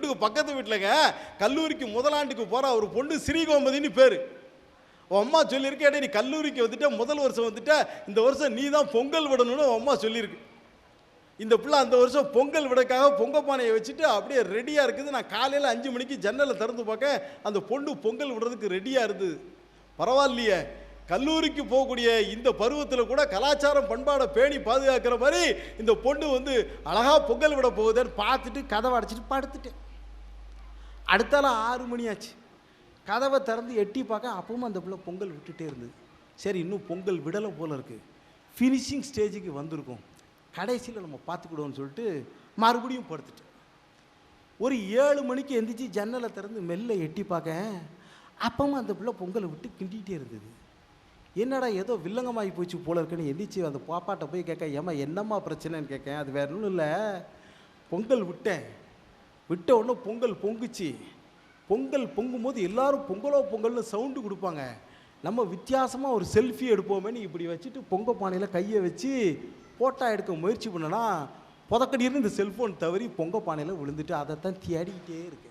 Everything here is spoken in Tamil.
வீட்டுக்கு பக்கத்து வீட்டிலங்க. கல்லூரிக்கு முதலாண்டுக்கு போகிற ஒரு பொண்ணு ஸ்ரீகோமதின்னு பேர். உன் அம்மா சொல்லியிருக்கேன் நீ கல்லூரிக்கு வந்துட்ட முதல் வருஷம் வந்துட்ட இந்த வருஷம் நீ தான் பொங்கல் விடணும்னு உன் அம்மா சொல்லியிருக்கு. இந்த பிள்ளை அந்த வருஷம் பொங்கல் விடக்காக பொங்க பானையை வச்சுட்டு அப்படியே ரெடியாக இருக்குது. நான் காலையில் அஞ்சு மணிக்கு ஜன்னலை திறந்து பார்க்க அந்த பொண்ணு பொங்கல் விடுறதுக்கு ரெடியாக இருந்தது பரவாயில்லையே. கல்லூரிக்கு போகக்கூடிய இந்த பருவத்தில் கூட கலாச்சாரம் பண்பாடை பேணி பாதுகாக்கிற மாதிரி இந்த பொண்ணு வந்து அழகாக பொங்கல் விட போகுதுன்னு பார்த்துட்டு கதவை அடைச்சிட்டு படுத்துட்டேன். அடுத்தால ஆறு மணி ஆச்சு கதவை திறந்து எட்டி பார்க்க அப்பவும் அந்த பிள்ளை பொங்கல் விட்டுட்டே இருந்தது. சரி இன்னும் பொங்கல் விடலை போல இருக்குது ஃபினிஷிங் ஸ்டேஜுக்கு வந்திருக்கும். கடைசியில் நம்ம பார்த்துக்கிடுவோம்னு சொல்லிட்டு மறுபடியும் படுத்துட்டேன். ஒரு ஏழு மணிக்கு எந்திரிச்சு ஜன்னலை திறந்து மெல்ல எட்டி பார்க்க அப்பவும் அந்த பிள்ளை பொங்கலை விட்டு கிண்டிகிட்டே இருந்தது. என்னடா ஏதோ வில்லங்கமாகி போச்சு போல இருக்குன்னு எந்திரிச்சு அந்த பாப்பாட்ட போய் கேட்க ஏம்மா என்னம்மா பிரச்சனைன்னு கேட்கேன் அது வேற ஒன்றும் இல்லை. பொங்கல் விட்டேன். விட்ட உடனே பொங்கல் பொங்குச்சு. பொங்கல் பொங்கும்போது எல்லாரும் பொங்கலோ பொங்கல்னு சவுண்டு கொடுப்பாங்க. நம்ம வித்தியாசமாக ஒரு செல்ஃபி எடுப்போமேன்னு இப்படி வச்சுட்டு பொங்க பானையில் கையை வச்சு ஃபோட்டோ எடுக்க முயற்சி பண்ணனா புதக்கடியிருந்து இந்த செல்ஃபோன் தவறி பொங்க பானையில் விழுந்துட்டு அதைத்தான் தேடிக்கிட்டே இருக்கு